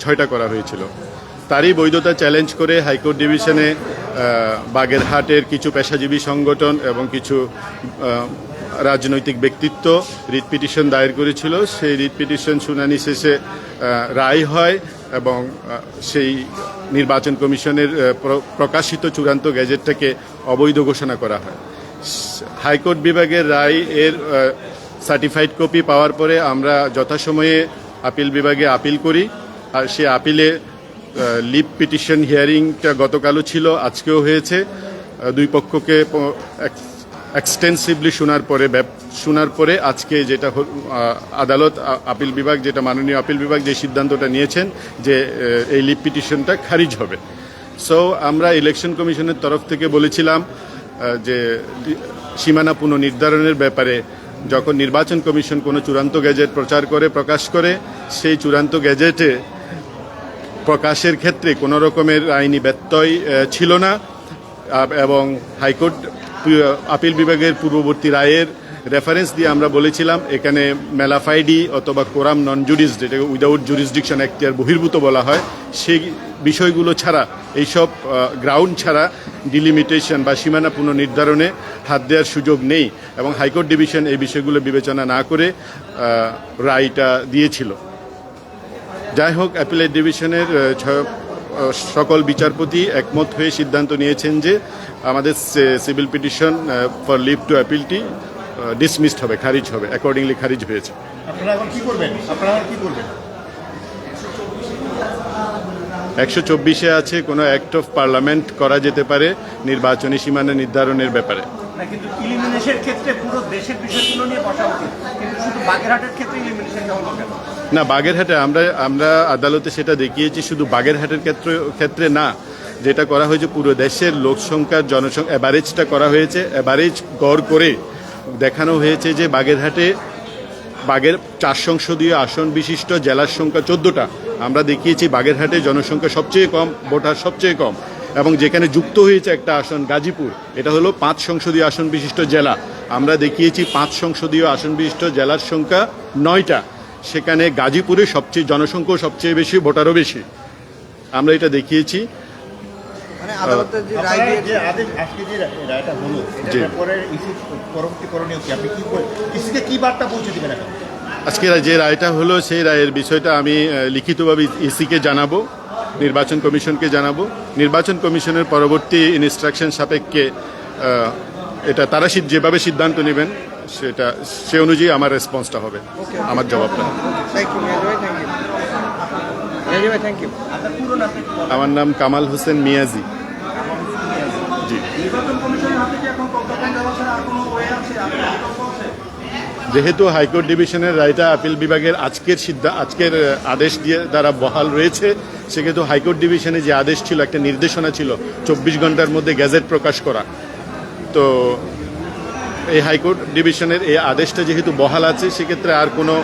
ছয়টা করা হয়েছিল। তারই বৈধতা চ্যালেঞ্জ করে হাইকোর্ট ডিভিশনে বাগেরহাটের কিছু পেশাজীবী সংগঠন এবং কিছু রাজনৈতিক ব্যক্তিত্ব রিট পিটিশন দায়ের করেছিল। সেই রিট পিটিশন শুনানি শেষে রায় হয় এবং সেই নির্বাচন কমিশনের প্র- প্রকাশিত চূড়ান্ত গ্যাজেটটাকে অবৈধ ঘোষণা করা হয়। হাইকোর্ট বিভাগের রায় এর সার্টিফাইড কপি পাওয়ার পরে আমরা যথাসময়ে আপিল বিভাগে আপিল করি। আর সে আপিলে লিপ পিটিশন হিয়ারিংটা গতকালও ছিল, আজকেও হয়েছে। দুই পক্ষকে এক্সটেন্সিভলি শোনার পরে শোনার পরে আজকে যেটা আদালত আপিল বিভাগ, যেটা মাননীয় আপিল বিভাগ যে সিদ্ধান্তটা নিয়েছেন যে এই লিপ পিটিশনটা খারিজ হবে। সো আমরা ইলেকশন কমিশনের তরফ থেকে বলেছিলাম যে, সীমানা পুনর্নির্ধারণের ব্যাপারে, যখন নির্বাচন কমিশন কোনো চূড়ান্ত গ্যাজেট প্রচার করে, প্রকাশ করে, সেই চূড়ান্ত গ্যাজেটে প্রকাশের ক্ষেত্রে কোনো রকমের আইনি ব্যত্যয় ছিল না। এবং হাইকোর্ট আপিল বিভাগের পূর্ববর্তী রায়ের রেফারেন্স দিয়ে আমরা বলেছিলাম, এখানে মেলাফাইডি অথবা কোরাম নন জুডিস যেটাকে উইদাউট জুরিসডিকশন এক্টিয়ার বহির্ভূত বলা হয়, সেই বিষয়গুলো ছাড়া, এইসব গ্রাউন্ড ছাড়া ডিলিমিটেশন বা সীমানা পুনর্নির্ধারণে হাত দেওয়ার সুযোগ নেই। এবং হাইকোর্ট ডিভিশন এই বিষয়গুলো বিবেচনা না করে রায়টা দিয়েছিল। যাই হোক অ্যাপিলেট ডিভিশনের সকল বিচারপতি একমত হয়ে সিদ্ধান্ত নিয়েছেন যে আমাদের civil petition for leave to অ্যাপিলটি dismissed হবে খারিজ হবে অ্যাকর্ডিংলি খারিজ হয়েছে। একশো চব্বিশে আছে কোনো অ্যাক্ট অফ পার্লামেন্ট করা যেতে পারে নির্বাচনী সীমানা নির্ধারণের ব্যাপারে। না, কিন্তু ইলিমিনেশনের ক্ষেত্রে পুরো দেশের বিষয়গুলো নিয়ে বসা উচিত। কিন্তু শুধু বাগেরহাটের ক্ষেত্রে ইলিমিনেশন হলো না, বাগেরহাটে আমরা আমরা আদালতে সেটা দেখিয়েছি, শুধু বাগেরহাটের ক্ষেত্রে ক্ষেত্রে না। যেটা করা হয়েছে, পুরো দেশের লোক সংখ্যার জনসংখ্যা অ্যাভারেজটা করা হয়েছে অ্যাভারেজ গড় করে দেখানো হয়েছে যে বাগেরহাটে বাগের চার সংসদীয় আসন বিশিষ্ট জেলার সংখ্যা চোদ্দোটা। আমরা দেখিয়েছি বাগেরহাটে জনসংখ্যা সবচেয়ে কম, ভোটার সবচেয়ে কম। এবং যেখানে যুক্ত হয়েছে একটা আসন গাজীপুর এটা হলো পাঁচ সংসদীয় আসন বিশিষ্ট জেলা। আমরা দেখিয়েছি পাঁচ সংসদীয় আসন বিশিষ্ট জেলার সংখ্যা নয়টা। সেখানে গাজীপুরে সবচেয়ে জনসংখ্যা সবচেয়ে বেশি ভোটারও বেশি। আমরা এটা দেখিয়েছি। মানে আজকে যে রায়টা হলো সেই রায়ের বিষয়টা আমি লিখিতভাবে ইসিকে জানাব। নির্বাচন কমিশনকে জানাব। নির্বাচন কমিশনের পরবর্তী ইনস্ট্রাকশন সাপেক্ষে এটা তারা যেভাবে সিদ্ধান্ত নেবেন সেটা সে অনুযায়ী আমার রেসপন্সটা হবে আমার জবাবটা? আমার নাম কামাল হোসেন মিয়াজি। জি। যেহেতু হাইকোর্ট ডিভিশনের রায়টা আপিল বিভাগের আজকের সিদ্ধা, আজকের আদেশ দিয়ে দ্বারা বহাল রয়েছে সেক্ষেত্রে হাইকোর্ট ডিভিশনে যে আদেশ ছিল, একটা নির্দেশনা ছিল চব্বিশ ঘণ্টার মধ্যে গ্যাজেট প্রকাশ করা। তো এই হাইকোর্ট ডিভিশনের এই আদেশটা যেহেতু বহাল আছে, সেক্ষেত্রে আর কোনো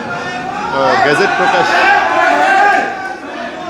গ্যাজেট প্রকাশ